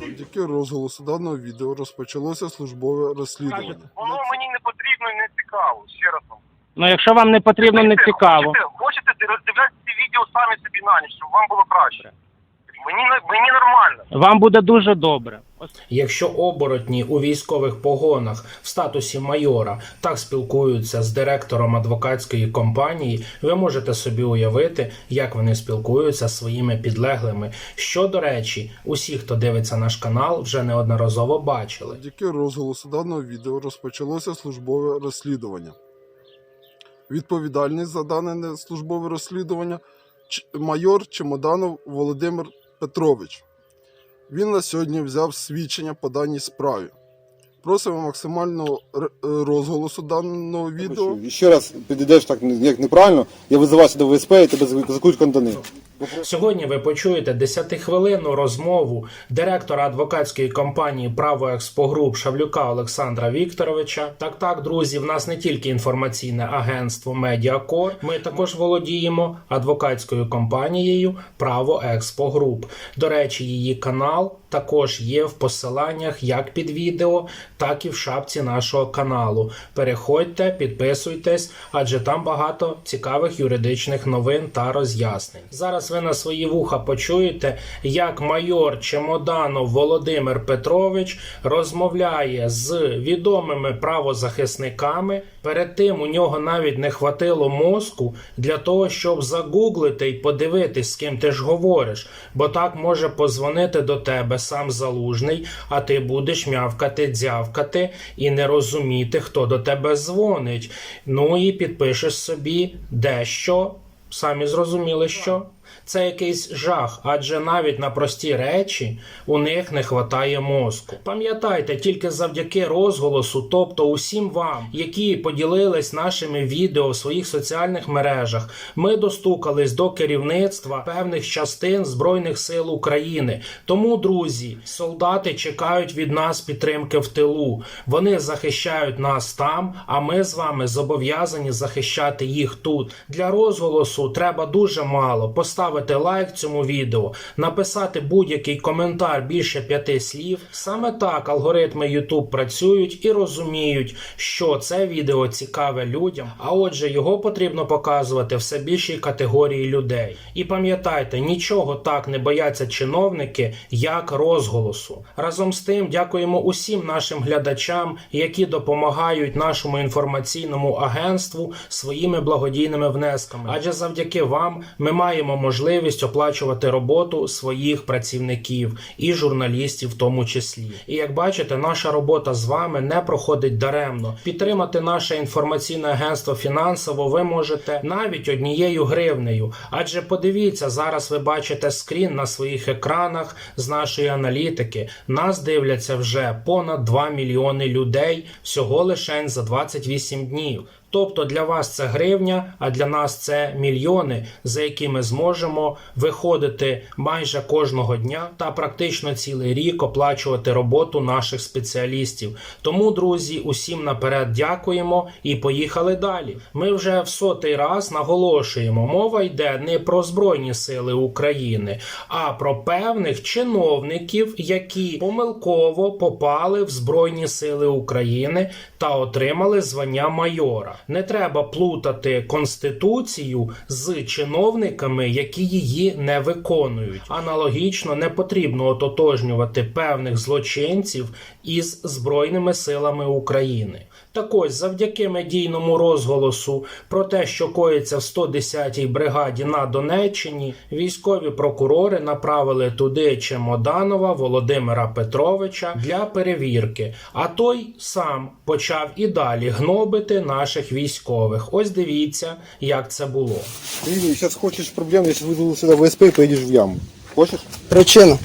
Завдяки розголосу даного відео розпочалося службове розслідування. Воно мені не потрібно і не цікаво. Ще раз вам. Ну, якщо вам не потрібно, не Хочете- цікаво. Хочете, хочете роздивляти ці відео самі собі на ніч, щоб вам було краще. Мені, мені нормально. Вам буде дуже добре. Якщо оборотні у військових погонах в статусі майора так спілкуються з директором адвокатської компанії, ви можете собі уявити, як вони спілкуються з своїми підлеглими. Що, до речі, усі, хто дивиться наш канал, вже неодноразово бачили. Завдяки розголосу даного відео розпочалося службове розслідування. Відповідальний за дане службове розслідування майор Чемоданов Володимир Петрович. Він на сьогодні взяв свідчення по даній справі. Просимо максимального е, розголосу даного відео. Ще раз підійдеш так як неправильно, я визиваю сюди ВСП і тебе закують кандани. Сьогодні ви почуєте 10-хвилинну розмову директора адвокатської компанії Право Експогруп Шавлюка Олександра Вікторовича. Так, так, друзі, в нас не тільки інформаційне агентство Медіакор, ми також володіємо адвокатською компанією Право Експогруп. До речі, її канал також є в посиланнях як під відео, так і в шапці нашого каналу. Переходьте, підписуйтесь, адже там багато цікавих юридичних новин та роз'яснень. Зараз ви на свої вуха почуєте, як майор Чемоданов Володимир Петрович розмовляє з відомими правозахисниками. Перед тим у нього навіть не хватило мозку для того, щоб загуглити і подивитись, з ким ти ж говориш, бо так може позвонити до тебе сам залужний, а ти будеш мявкати, дзявкати і не розуміти, хто до тебе дзвонить. Ну і підпишеш собі дещо. Самі зрозуміли, що це якийсь жах, адже навіть на прості речі у них не хватає мозку. Пам'ятайте, тільки завдяки розголосу, тобто усім вам, які поділились нашими відео в своїх соціальних мережах, ми достукались до керівництва певних частин Збройних сил України. Тому, друзі, солдати чекають від нас підтримки в тилу. Вони захищають нас там, а ми з вами зобов'язані захищати їх тут. Для розголосу треба дуже мало поставити лайк цьому відео, написати будь-який коментар більше п'яти слів. Саме так алгоритми YouTube працюють і розуміють, що це відео цікаве людям, а отже, його потрібно показувати все більшій категорії людей. І пам'ятайте, нічого так не бояться чиновники, як розголосу. Разом з тим, дякуємо усім нашим глядачам, які допомагають нашому інформаційному агентству своїми благодійними внесками. Адже завдяки вам ми маємо можливість оплачувати роботу своїх працівників і журналістів, в тому числі. І як бачите, наша робота з вами не проходить даремно. Підтримати наше інформаційне агентство фінансово ви можете навіть однією гривнею. Адже подивіться, зараз ви бачите скрін на своїх екранах з нашої аналітики. Нас дивляться вже понад 2 мільйони людей всього лише за 28 днів. Тобто для вас це гривня, а для нас це мільйони, за які ми зможемо виходити майже кожного дня та практично цілий рік оплачувати роботу наших спеціалістів. Тому, друзі, усім наперед дякуємо і поїхали далі. Ми вже в сотий раз наголошуємо, мова йде не про Збройні Сили України, а про певних чиновників, які помилково попали в Збройні Сили України та отримали звання майора. Не треба плутати конституцію з чиновниками, які її не виконують. Аналогічно не потрібно ототожнювати певних злочинців із збройними силами України. Так ось, завдяки медійному розголосу про те, що коїться в 110-й бригаді на Донеччині, військові прокурори направили туди Чемоданова Володимира Петровича для перевірки. А той сам почав і далі гнобити наших військових. Ось дивіться, як це було. Ти зараз хочеш проблем, я зараз визову сюди ВСП і поїдеш в яму. Хочеш? Причина.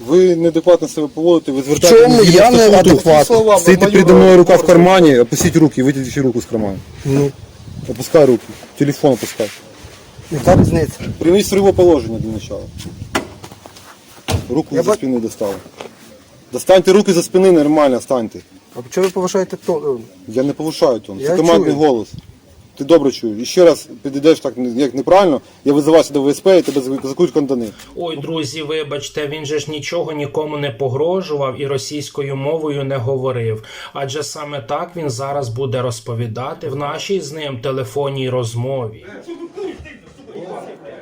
Ви неадекватно себе поводите, ви звертаєте Чому я не? Слова, Стоїте передо мною рука в кармані, опустіть руки, витягніть руку з карману. Ну. Опускай руки. Телефон опускай. Яка різниця? Прийміть сриве положення для начала. Руку Я за ба- спини достали. Достаньте руки за спини, нормально станьте. А чого ви повишаєте тон? Я не повишаю тон. Я Це командний чую. голос. Ти добре чуєш. І ще раз підійдеш так як неправильно, я визиваю сюди ВСП і тебе закують кандани. Ой, друзі, вибачте, він же ж нічого нікому не погрожував і російською мовою не говорив. Адже саме так він зараз буде розповідати в нашій з ним телефонній розмові.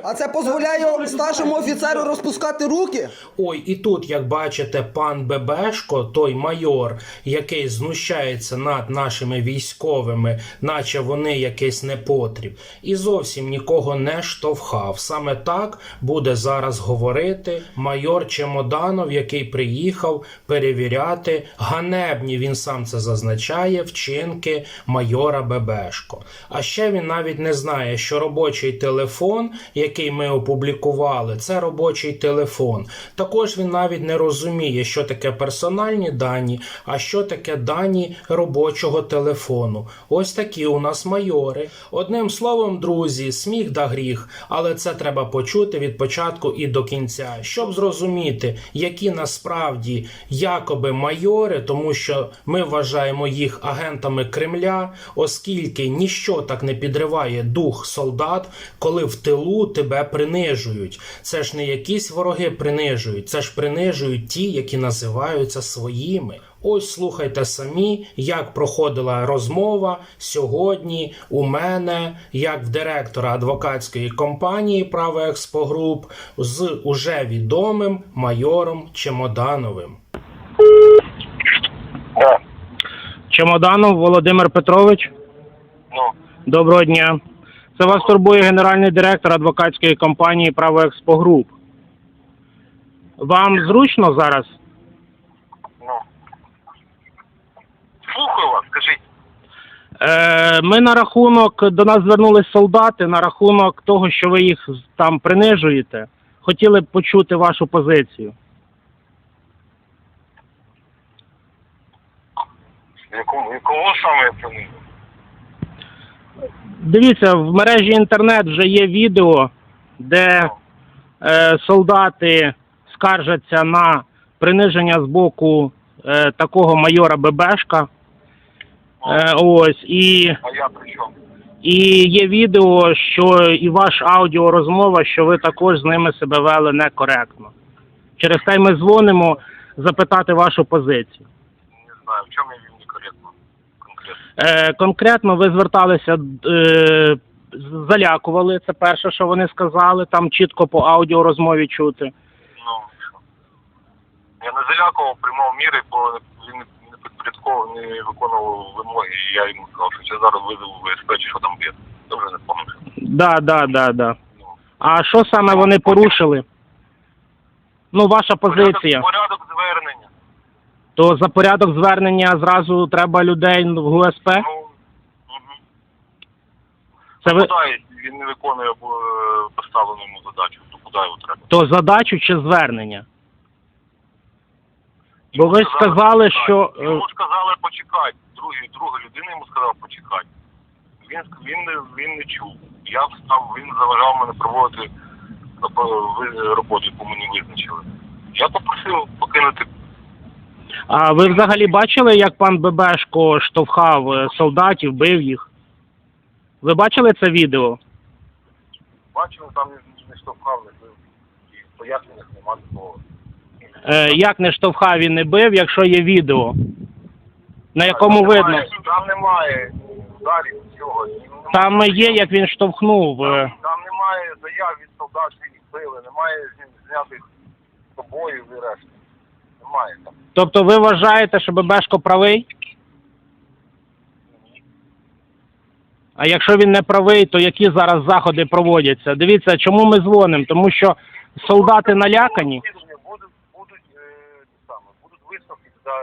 А це дозволяє старшому офіцеру розпускати руки? Ой, і тут, як бачите, пан Бебешко, той майор, який знущається над нашими військовими, наче вони якийсь непотріб, і зовсім нікого не штовхав. Саме так буде зараз говорити майор Чемоданов, який приїхав перевіряти ганебні. Він сам це зазначає вчинки майора Бебешко. А ще він навіть не знає, що робочий телефон, який ми опублікували, це робочий телефон. Також він навіть не розуміє, що таке персональні дані, а що таке дані робочого телефону. Ось такі у нас майори. Одним словом, друзі, сміх да гріх, але це треба почути від початку і до кінця, щоб зрозуміти, які насправді якоби майори, тому що ми вважаємо їх агентами Кремля, оскільки ніщо так не підриває дух солдат, коли в тилу тебе принижують. Це ж не якісь вороги принижують, це ж принижують ті, які називаються своїми. Ось слухайте самі, як проходила розмова сьогодні у мене, як в директора адвокатської компанії Право Експогруп з уже відомим майором Чемодановим. Чемоданов Володимир Петрович. Ну, Доброго дня. Це вас турбує генеральний директор адвокатської компанії Право Експогруп. Вам зручно зараз? ну. Слухаю вас, скажіть. Е, ми на рахунок до нас звернулись солдати на рахунок того, що ви їх там принижуєте. Хотіли б почути вашу позицію. Якому, якого саме я планую? Дивіться, в мережі інтернет вже є відео, де е, солдати скаржаться на приниження з боку е, такого майора Бебешка. Е, ось і, А я при чому? і є відео, що і ваш аудіорозмова, що ви також з ними себе вели некоректно. Через те й ми дзвонимо запитати вашу позицію. Не знаю, в чому я. Е, конкретно ви зверталися, е, залякували. Це перше, що вони сказали. Там чітко по аудіорозмові чути. Ну, що? Я не залякував, приймав міри, бо він не підпорядково не виконував вимоги, і я йому сказав, що я зараз визову ВСП, чи що там є. Добре не пам'ятаю. Да, да, да, да. Ну, А що саме вони порушили? Ну, ваша позиція. Порядок, порядок звернення. То за порядок звернення зразу треба людей в ГУСП? Ну. Це ви він не виконує е, поставлену йому задачу, то куди його треба? то задачу чи звернення? Бо ви ж сказали, що е, Йому сказали почекати. Другий, друга людина йому сказала почекати. Він, він, не, він не чув. Я встав, він заважав мене проводити е, ви- роботу, яку мені визначили. Я попросив покинути. А ви взагалі бачили, як пан Бебешко штовхав е, солдатів, бив їх? Ви бачили це відео? Бачив, там не, штовхав, не бив. І поясненнях нема такого. Е, як не штовхав і не бив, якщо є відео, на якому Там видно. немає- Там немає ударів. Ні- Там є, як він штовхнув. Там, е, там немає заяв від солдат, що їх били, немає знятих побоїв і решти. Немає там. Тобто ви вважаєте, що Бебешко правий? А якщо він не правий, то які зараз заходи проводяться? Дивіться, чому ми дзвонимо? Тому що солдати налякані. Будуть, будуть, е, саме, будуть висновки, тоді,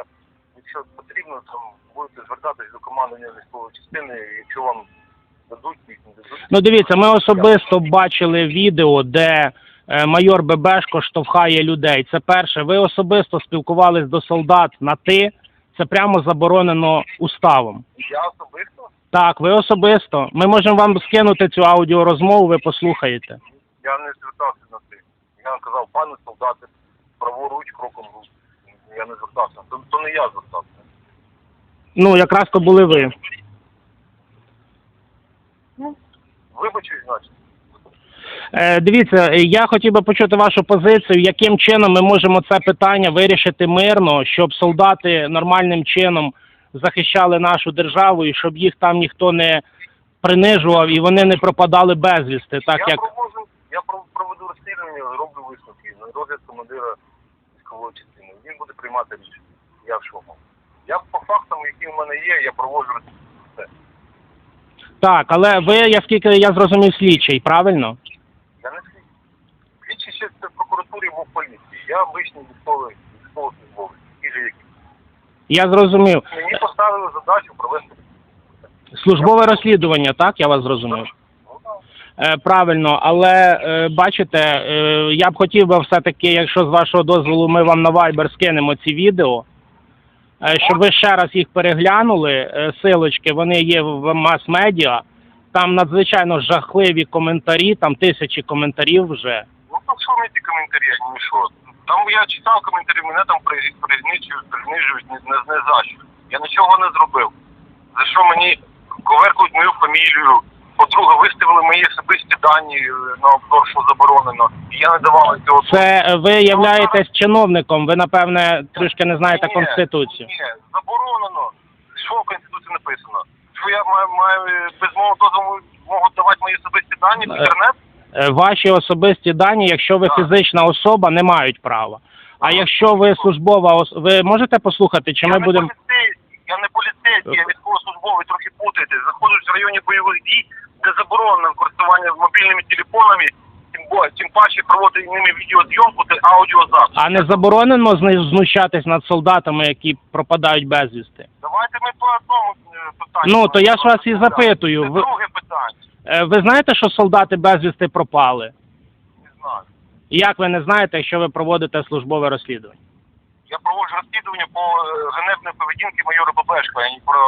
якщо потрібно, там будете звертатись до командування військової частини, якщо вам дадуть, їх не дадуть. Ну дивіться, ми особисто бачили відео, де майор Бебешко штовхає людей. Це перше. Ви особисто спілкувались до солдат на ти. Це прямо заборонено уставом. Я особисто, Так, ви особисто. Ми можемо вам скинути цю аудіорозмову, ви послухаєте. я не звертався на ти. Я казав, пане солдати, праворуч кроком рук. Я не звертався. То, то не я звертався. Ну, якраз то були ви. Дивіться, е, я хотів би почути вашу позицію, яким чином ми можемо це питання вирішити мирно, щоб солдати нормальним чином захищали нашу державу і щоб їх там ніхто не принижував і вони не пропадали безвісти, так я як проводжу, я пров- проведу розслідування, роблю висновки на розгляд командира військової частини. Він буде приймати рішення. Я в шоку. Я по фактам, які в мене є, я проводжу розслідування. так, але ви, я скільки я зрозумів, слідчий, правильно? Я не слід. Слідчі ще це в прокуратурі або в обичний військовий військовослужбовець. Такий же. Я зрозумів. Мені поставили задачу провести. Службове розслідування, так я вас зрозумів. Так. Е, Правильно, але е, бачите, е, я б хотів би все-таки, якщо з вашого дозволу, ми вам на Viber скинемо ці відео, щоб ви ще раз їх переглянули. Силочки, вони є в мас-медіа. Там надзвичайно жахливі коментарі, там тисячі коментарів вже. Ну, то що мені ті коментарі, ні що. Там я читав коментарі, мене там при- принижують, принижують не, не, не за що. Я нічого не зробив. За що мені коверкують мою фамілію. По-друге, виставили мої особисті дані е, на обзор, що заборонено. І я не давав цього. Це ви являєтесь чиновником, ви напевне трішки не знаєте Ні, конституцію. Ні, заборонено. Що в Конституції написано? Що я маю, маю без мого дозволу можу давати мої особисті дані в Е, інтернет? Е, Ваші особисті дані, якщо ви фізична особа, не мають права. А якщо ви службова ос- ви можете послухати, чи ми будемо поліцейський, я не поліцейський, я військовослужбовець, трохи путаєте. Знаходжусь в районі бойових дій, де заборонено користування мобільними телефонами, тим, бо- тим паче проводити ними відеозйомку та аудіозапис. а не заборонено зни- знущатись над солдатами, які пропадають безвісти? Давайте ми по одному е, питанню. Ну, то я ж вас і запитую. Це Ви- друге питання. Е, Ви знаєте, що солдати безвісти пропали? Не знаю. Як ви не знаєте, якщо ви проводите службове розслідування? Я проводжу розслідування по е, ганебної поведінки майора Бабешка, а не про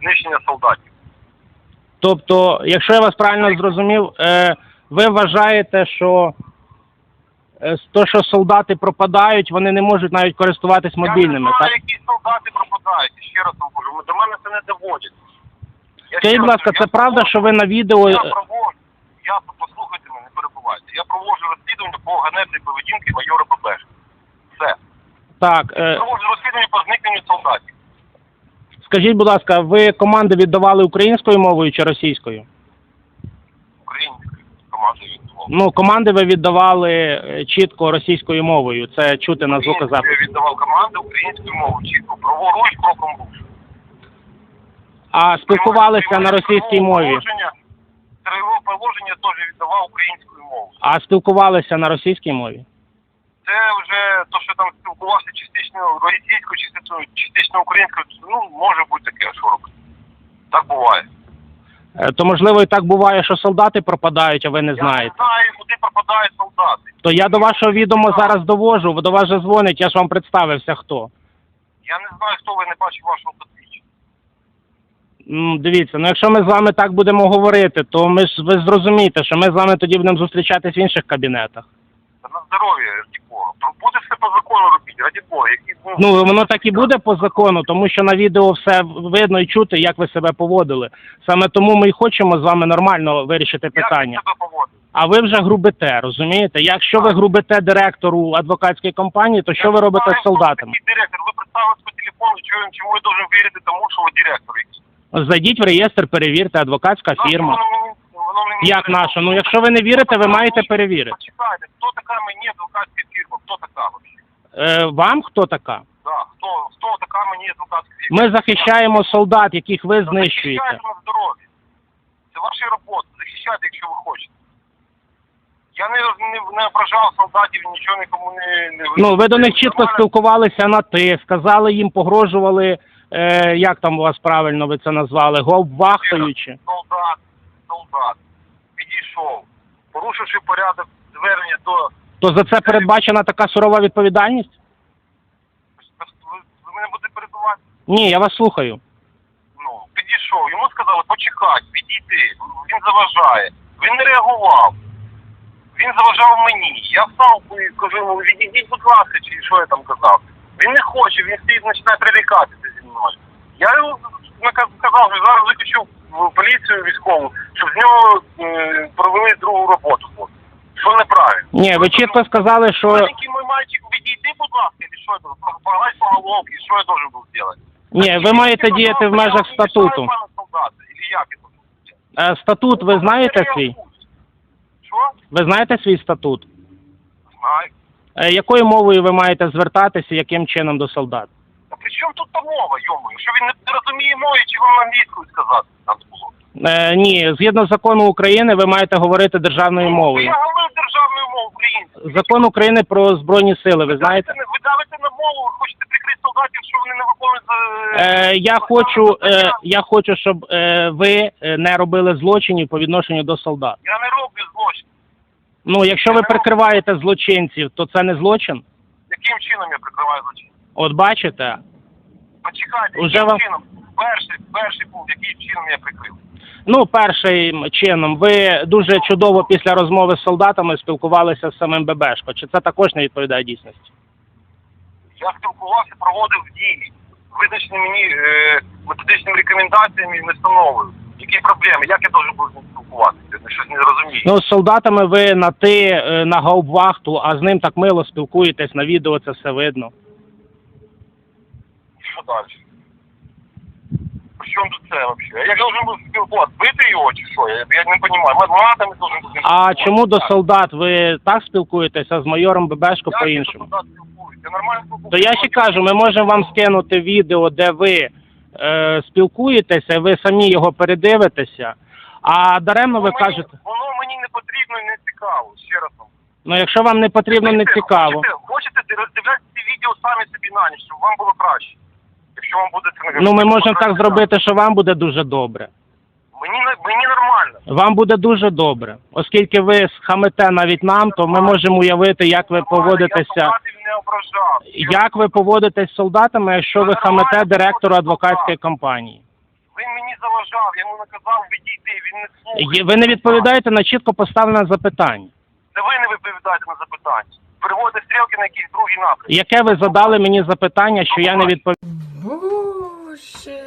знищення солдатів. Тобто, якщо я вас правильно зрозумів, е, ви вважаєте, що то, що солдати пропадають, вони не можуть навіть користуватись мобільними, я не знаю, так? які солдати пропадають, ще раз вам кажу, до мене це не доводять. Я Скажіть, будь ласка, це правда, що ви на відео Я проводжу, я, послухайте мене, не перебувайте, я проводжу розслідування по ганебній поведінки майора Бабешка. Все. так? е, Проводжу розслідування по зникненню солдатів. Скажіть, будь ласка, ви команди віддавали українською мовою чи російською? Українською командою віддавав. Ну, команди ви віддавали е, чітко російською мовою. Це чути на звукозаписі. Я віддавав команду українською мовою, чітко. Праворуч кроком був. А спілкувалися на російській мові. Стройове положення теж віддавав українською мовою. А спілкувалися на російській мові? Це вже то, що там спілкувався частично російською, частично, частично українською, ну, може бути таке, що робити. Так буває. Е, То можливо і так буває, що солдати пропадають, а ви не Я знаєте. не знаю, куди пропадають солдати. То я до вашого відома зараз довожу, до вас же дзвонить, я ж вам представився хто. Я не знаю, хто ви не бачив вашого Дивіться, ну якщо ми з вами так будемо говорити, то ми ж ви зрозумієте, що ми з вами тоді будемо зустрічатись в інших кабінетах. На здоров'я, раді Бога. Буде все по закону робити, раді Бога. Які, Ну воно так і буде по закону, тому що на відео все видно і чути, як ви себе поводили. Саме тому ми й хочемо з вами нормально вирішити Як питання. себе? А ви вже грубите, розумієте? Якщо ви грубите директору адвокатської компанії, то що ви робите з солдатами? Директор? Ви представились по телефону, чому я должен вірити тому, що ви директор якийсь? Зайдіть в реєстр, перевірте, адвокатська фірма. Воно мені, Як треба? наша? Ну якщо ви не вірите, ви маєте перевірити. Почекайте, хто така мені адвокатська фірма? Хто така взагалі? Е, вам хто така? Да, хто, хто така мені адвокатська фірма? Ми захищаємо солдат, яких ви Та знищуєте. Захищайте на здоров'я. Це ваша робота. Захищайте, якщо ви хочете. Я не, не, не ображав солдатів, нічого нікому не... не Ну ви до них чітко Нормально. спілкувалися на ти, сказали їм, погрожували. Е, як там у вас правильно ви це назвали? Гобвахтуючи. Солдат, солдат, підійшов, порушивши порядок звернення до... То за це передбачена така сурова відповідальність? Ви, ви мене будете перебувати? Ні, я вас слухаю. Ну, підійшов, йому сказали почекати, підійти, він заважає. Він не реагував. Він заважав мені. Я встав і кажу, йому, відійдіть, будь ласка, чи що я там казав. Він не хоче, він стоїть, починає прирікатися мною. Я наказ- сказав, що зараз виключу в поліцію військову, щоб з нього е, провели другу роботу. Що неправильно? Ні, ви чітко сказали, що Маленький мой мальчик, відійди, будь ласка, или що це? Погладь по головці, що я должен був зробити? ні, ви маєте діяти в межах статуту. Е, Статут ви знаєте свій? Що? Ви знаєте свій статут? Знаю. Е, Якою мовою ви маєте звертатися, яким чином до солдат? При чому тут та мова, йому? Якщо він не розуміє мови, чи вам англійською сказати треба було? Е, ні, згідно закону України, ви маєте говорити державною мовою. Я говорю державною мовою українською. Закон України про збройні сили, ви знаєте? Ви давите на мову, ви хочете прикрити солдатів, що вони не виконують... Е, я хочу, е, я хочу, щоб е, ви е, не робили злочинів по відношенню до солдат. Я не роблю злочин. Ну, якщо ви прикриваєте злочинців, то це не злочин. Яким чином я прикриваю злочин? От бачите, Почекайте, Уже яким вам- чином? Перший, перший пункт, яким чином я прикрив? ну першим чином, ви дуже чудово після розмови з солдатами спілкувалися з самим Бебешко. Чи це також не відповідає дійсності? Я спілкувався, проводив дії, визначені мені е, методичними рекомендаціями і настановою. Які проблеми? Як я должен був з ним спілкуватися? Я щось не розумію. Ну, з солдатами ви на ти е, на гауптвахту, а з ним так мило спілкуєтесь на відео, це все видно. Далі? При чому тут це взагалі? Як должен був спілкуватися? Бити його чи що? Я, я не розумію. Матами должен був А чому до солдат ви так спілкуєтеся, з майором Бебешко по-іншому? я тут спілкуюся? Я нормально. То я ще кажу, ми можемо вам скинути відео, де ви е, спілкуєтеся, ви самі його передивитеся. А даремно ви Воно мені- кажете, Воно мені не потрібно і не цікаво, ще раз вам. ну якщо вам не потрібно, не Хочете- цікаво. Хочете, хочете роздивляти ці відео самі собі на ніч, щоб вам було краще. Якщо вам буде це не Ну ми можемо так зробити, що вам буде дуже добре. Мені, мені нормально. Вам буде дуже добре, оскільки ви схамите навіть нам, то ми можемо уявити, як ви поводитеся. Як ви поводитесь з солдатами, якщо ви хамите директору адвокатської компанії? Він мені заважав, я йому наказав відійти, він не слухає. Ви не відповідаєте на чітко поставлене запитання. Це ви не відповідаєте на запитання. Переводите стрілки на якийсь другий напрям. Яке ви задали мені запитання, що я не відповідаю? Боже,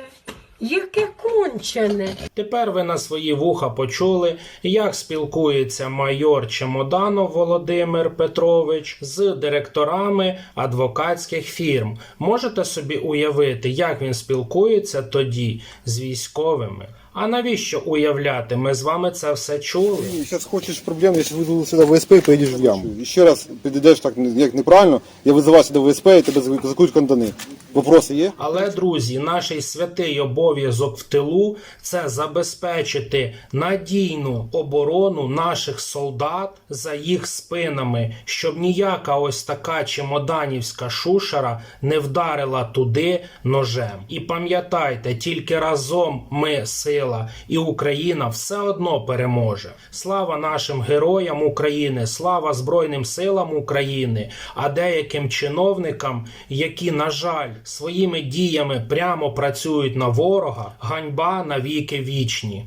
яке кончене. Тепер ви на свої вуха почули, як спілкується майор Чемоданов Володимир Петрович з директорами адвокатських фірм. Можете собі уявити, як він спілкується тоді з військовими? А навіщо уявляти? Ми з вами це все чули. Сейчас хочешь проблем, я сейчас вызову сюда ВСП и поедешь в яму. Еще раз підійдеш так як неправильно, я визиваю сюди ВСП і тебе закують кандани. Вопроси є? Але, друзі, наш святий обов'язок в тилу це забезпечити надійну оборону наших солдат за їх спинами, щоб ніяка ось така чемоданівська шушера не вдарила туди ножем. І пам'ятайте, тільки разом ми сила, і Україна все одно переможе. Слава нашим героям України, слава Збройним силам України, а деяким чиновникам, які, на жаль, своїми діями прямо працюють на ворога, ганьба навіки вічні.